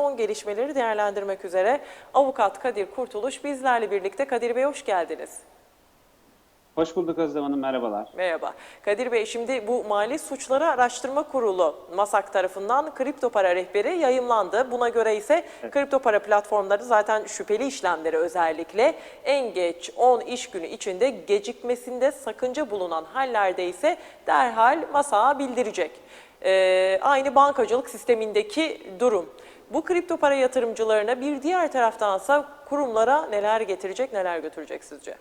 Son gelişmeleri değerlendirmek üzere avukat Kadir Kurtuluş bizlerle birlikte. Kadir Bey hoş geldiniz. Hoş bulduk Özlem Hanım, merhabalar. Merhaba. Kadir Bey şimdi bu Mali Suçları Araştırma Kurulu MASAK tarafından kripto para rehberi yayımlandı. Buna göre ise kripto para platformları zaten şüpheli işlemleri özellikle en geç 10 iş günü içinde gecikmesinde sakınca bulunan hallerde ise derhal MASAK'a bildirecek. Ee, aynı bankacılık sistemindeki durum. Bu kripto para yatırımcılarına bir diğer taraftansa kurumlara neler getirecek, neler götürecek sizce?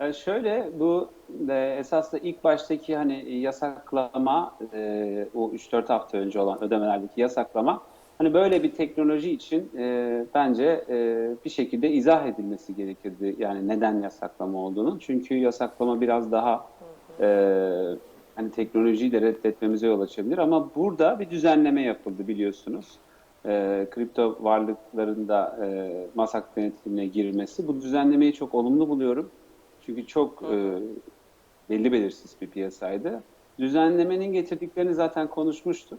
Yani şöyle, bu e, esas da ilk baştaki hani yasaklama, e, o 3-4 hafta önce olan ödemelerdeki yasaklama, hani böyle bir teknoloji için e, bence e, bir şekilde izah edilmesi gerekirdi. Yani neden yasaklama olduğunu. Çünkü yasaklama biraz daha e, hani teknolojiyi de reddetmemize yol açabilir. Ama burada bir düzenleme yapıldı biliyorsunuz. E, kripto varlıklarında e, masak denetimine girilmesi. Bu düzenlemeyi çok olumlu buluyorum. Çünkü çok e, belli belirsiz bir piyasaydı. Düzenlemenin getirdiklerini zaten konuşmuştuk.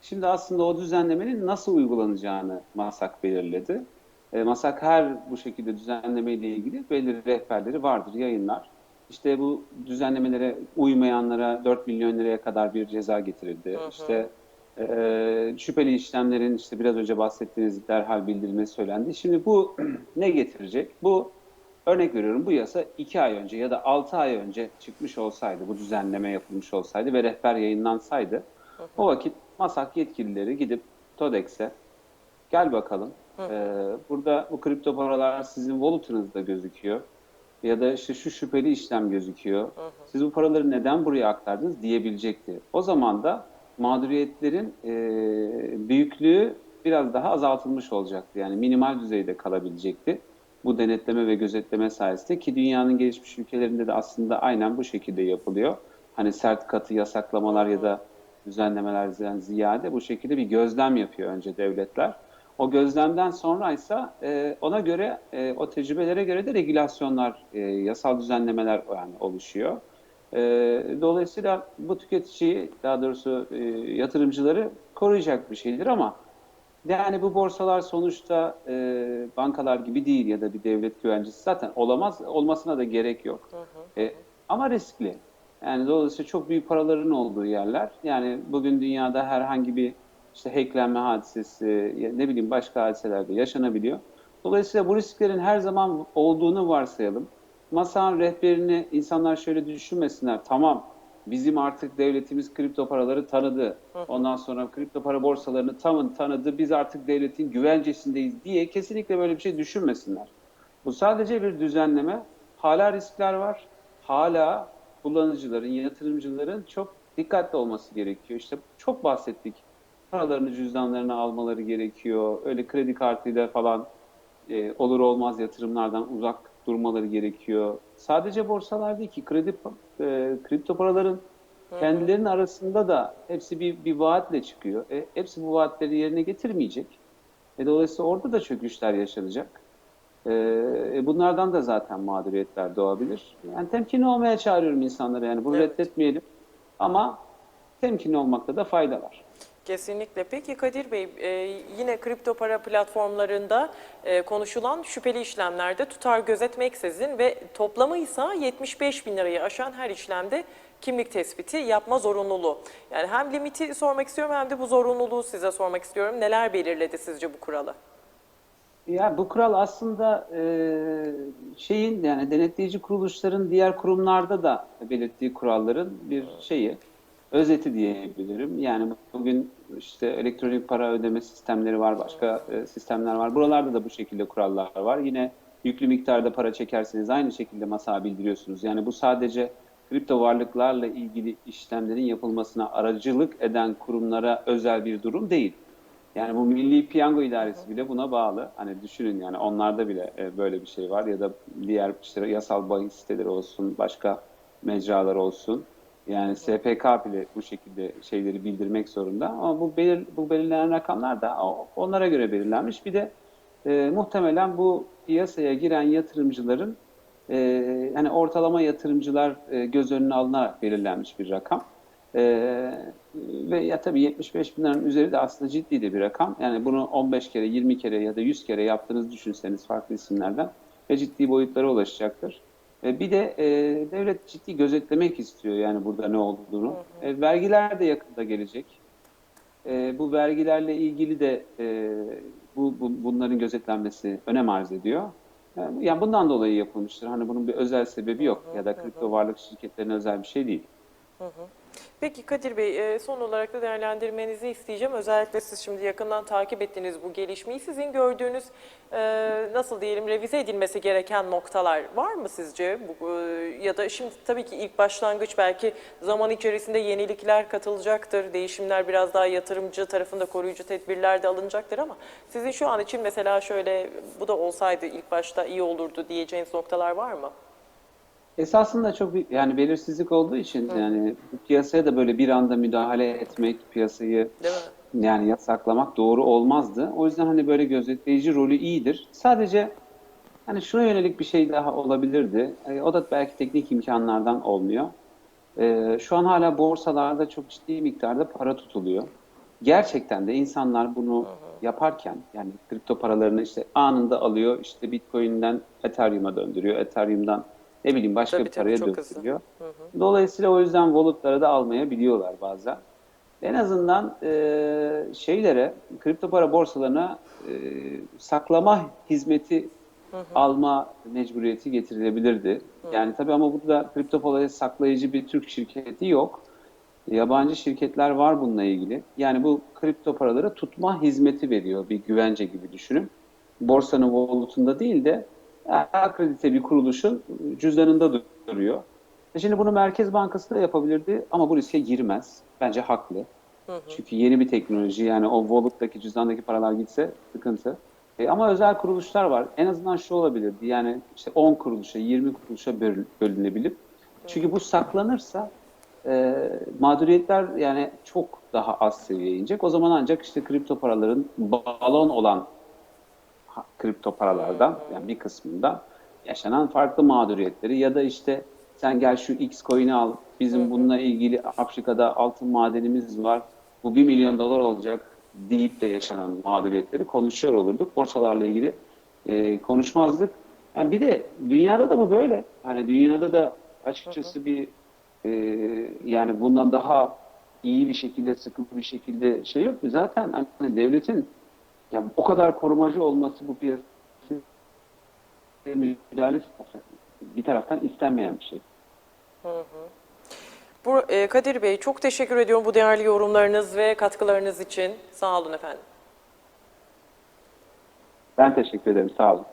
Şimdi aslında o düzenlemenin nasıl uygulanacağını MASAK belirledi. E, MASAK her bu şekilde düzenlemeyle ilgili belirli rehberleri vardır, yayınlar. İşte bu düzenlemelere uymayanlara 4 milyon liraya kadar bir ceza getirildi. İşte e, şüpheli işlemlerin işte biraz önce bahsettiğiniz derhal bildirilmesi söylendi. Şimdi bu ne getirecek? Bu Örnek veriyorum bu yasa 2 ay önce ya da 6 ay önce çıkmış olsaydı, bu düzenleme yapılmış olsaydı ve rehber yayınlansaydı, o vakit MASAK yetkilileri gidip TODEX'e gel bakalım, e, burada bu kripto paralar sizin wallet'ınızda gözüküyor ya da işte şu şüpheli işlem gözüküyor, siz bu paraları neden buraya aktardınız diyebilecekti. O zaman da mağduriyetlerin e, büyüklüğü biraz daha azaltılmış olacaktı. Yani minimal düzeyde kalabilecekti bu denetleme ve gözetleme sayesinde ki dünyanın gelişmiş ülkelerinde de aslında aynen bu şekilde yapılıyor. Hani sert katı yasaklamalar ya da düzenlemelerden ziyade bu şekilde bir gözlem yapıyor önce devletler. O gözlemden sonra ise ona göre o tecrübelere göre de regülasyonlar, yasal düzenlemeler yani oluşuyor. E, dolayısıyla bu tüketiciyi daha doğrusu e, yatırımcıları koruyacak bir şeydir ama yani bu borsalar sonuçta e, bankalar gibi değil ya da bir devlet güvencesi zaten olamaz, olmasına da gerek yok. E, ama riskli. Yani dolayısıyla çok büyük paraların olduğu yerler. Yani bugün dünyada herhangi bir işte hacklenme hadisesi, ne bileyim başka hadiselerde yaşanabiliyor. Dolayısıyla bu risklerin her zaman olduğunu varsayalım. Masanın rehberini insanlar şöyle düşünmesinler. Tamam bizim artık devletimiz kripto paraları tanıdı. Ondan sonra kripto para borsalarını tam tanıdı. Biz artık devletin güvencesindeyiz diye kesinlikle böyle bir şey düşünmesinler. Bu sadece bir düzenleme. Hala riskler var. Hala kullanıcıların, yatırımcıların çok dikkatli olması gerekiyor. İşte çok bahsettik. Paralarını cüzdanlarına almaları gerekiyor. Öyle kredi kartıyla falan e, olur olmaz yatırımlardan uzak durmaları gerekiyor. Sadece borsalar değil ki kredi e, kripto paraların kendilerinin arasında da hepsi bir, bir vaatle çıkıyor. E, hepsi bu vaatleri yerine getirmeyecek. E, dolayısıyla orada da çöküşler yaşanacak. E, e, bunlardan da zaten mağduriyetler doğabilir. Yani temkinli olmaya çağırıyorum insanları. Yani bunu Evet. reddetmeyelim. Ama temkinli olmakta da fayda var. Kesinlikle. Peki Kadir Bey, e, yine kripto para platformlarında e, konuşulan şüpheli işlemlerde tutar gözetmeksizin ve toplamı ise 75 bin lirayı aşan her işlemde kimlik tespiti yapma zorunluluğu. Yani hem limiti sormak istiyorum hem de bu zorunluluğu size sormak istiyorum. Neler belirledi sizce bu kuralı? Ya bu kural aslında e, şeyin yani denetleyici kuruluşların diğer kurumlarda da belirttiği kuralların bir şeyi, özeti diyebilirim. Yani bugün işte elektronik para ödeme sistemleri var, başka e, sistemler var. Buralarda da bu şekilde kurallar var. Yine yüklü miktarda para çekerseniz aynı şekilde masaya bildiriyorsunuz. Yani bu sadece kripto varlıklarla ilgili işlemlerin yapılmasına aracılık eden kurumlara özel bir durum değil. Yani bu Milli Piyango İdaresi bile buna bağlı. Hani düşünün yani onlarda bile e, böyle bir şey var ya da diğer işte yasal bahis siteleri olsun, başka mecralar olsun. Yani SPK bile bu şekilde şeyleri bildirmek zorunda. Ama bu belir, bu belirlenen rakamlar da onlara göre belirlenmiş. Bir de e, muhtemelen bu piyasaya giren yatırımcıların e, hani ortalama yatırımcılar e, göz önüne alınarak belirlenmiş bir rakam. E, ve ya tabii 75 bin liranın üzeri de aslında ciddi de bir rakam. Yani bunu 15 kere, 20 kere ya da 100 kere yaptığınızı düşünseniz farklı isimlerden ve ciddi boyutlara ulaşacaktır. E, bir de e, devlet ciddi gözetlemek istiyor yani burada ne olduğunu. E, vergiler de yakında gelecek. E, bu vergilerle ilgili de e, bu, bu bunların gözetlenmesi önem arz ediyor. Yani, yani bundan dolayı yapılmıştır. Hani bunun bir özel sebebi yok ya da kripto varlık şirketlerine özel bir şey değil. Peki Kadir Bey, e, son olarak da değerlendirmenizi isteyeceğim. Özellikle siz şimdi yakından takip ettiğiniz bu gelişmeyi sizin gördüğünüz e, nasıl diyelim revize edilmesi gereken noktalar var mı sizce? E, ya da şimdi tabii ki ilk başlangıç belki zaman içerisinde yenilikler katılacaktır. Değişimler biraz daha yatırımcı tarafında koruyucu tedbirler de alınacaktır ama sizin şu an için mesela şöyle bu da olsaydı ilk başta iyi olurdu diyeceğiniz noktalar var mı? Esasında çok bir, yani belirsizlik olduğu için yani bu piyasaya da böyle bir anda müdahale etmek, piyasayı Değil mi? yani yasaklamak doğru olmazdı. O yüzden hani böyle gözetleyici rolü iyidir. Sadece hani şuna yönelik bir şey daha olabilirdi. E, o da belki teknik imkanlardan olmuyor. E, şu an hala borsalarda çok ciddi miktarda para tutuluyor. Gerçekten de insanlar bunu yaparken yani kripto paralarını işte anında alıyor, işte Bitcoin'den Ethereum'a döndürüyor, Ethereum'dan ne bileyim başka Tabii, bir tabii, paraya döndürüyor. Dolayısıyla o yüzden wallet'lara da almayabiliyorlar bazen. En azından e, şeylere, kripto para borsalarına e, saklama hizmeti alma mecburiyeti getirilebilirdi. Yani tabii ama burada kripto parayı saklayıcı bir Türk şirketi yok. Yabancı şirketler var bununla ilgili. Yani bu kripto paraları tutma hizmeti veriyor bir güvence gibi düşünün. Borsanın wallet'unda değil de akredite bir kuruluşun cüzdanında duruyor. Şimdi bunu Merkez Bankası da yapabilirdi ama bu riske girmez. Bence haklı. Çünkü yeni bir teknoloji yani o wallet'taki cüzdandaki paralar gitse sıkıntı. E, ama özel kuruluşlar var. En azından şu olabilirdi yani işte 10 kuruluşa 20 kuruluşa böl- bölünebilip çünkü bu saklanırsa e, mağduriyetler yani çok daha az seviyeye inecek. O zaman ancak işte kripto paraların balon olan kripto paralardan yani bir kısmından yaşanan farklı mağduriyetleri ya da işte sen gel şu X coin'i al bizim bununla ilgili Afrika'da altın madenimiz var bu 1 milyon dolar olacak deyip de yaşanan mağduriyetleri konuşuyor olurduk. Borsalarla ilgili e, konuşmazdık. Yani bir de dünyada da bu böyle. Hani dünyada da açıkçası bir e, yani bundan daha iyi bir şekilde sıkı bir şekilde şey yok. Zaten hani devletin ya o kadar korumacı olması bu piyasaya müdahale bir taraftan istenmeyen bir şey. Bu, e, Kadir Bey çok teşekkür ediyorum bu değerli yorumlarınız ve katkılarınız için. Sağ olun efendim. Ben teşekkür ederim. Sağ olun.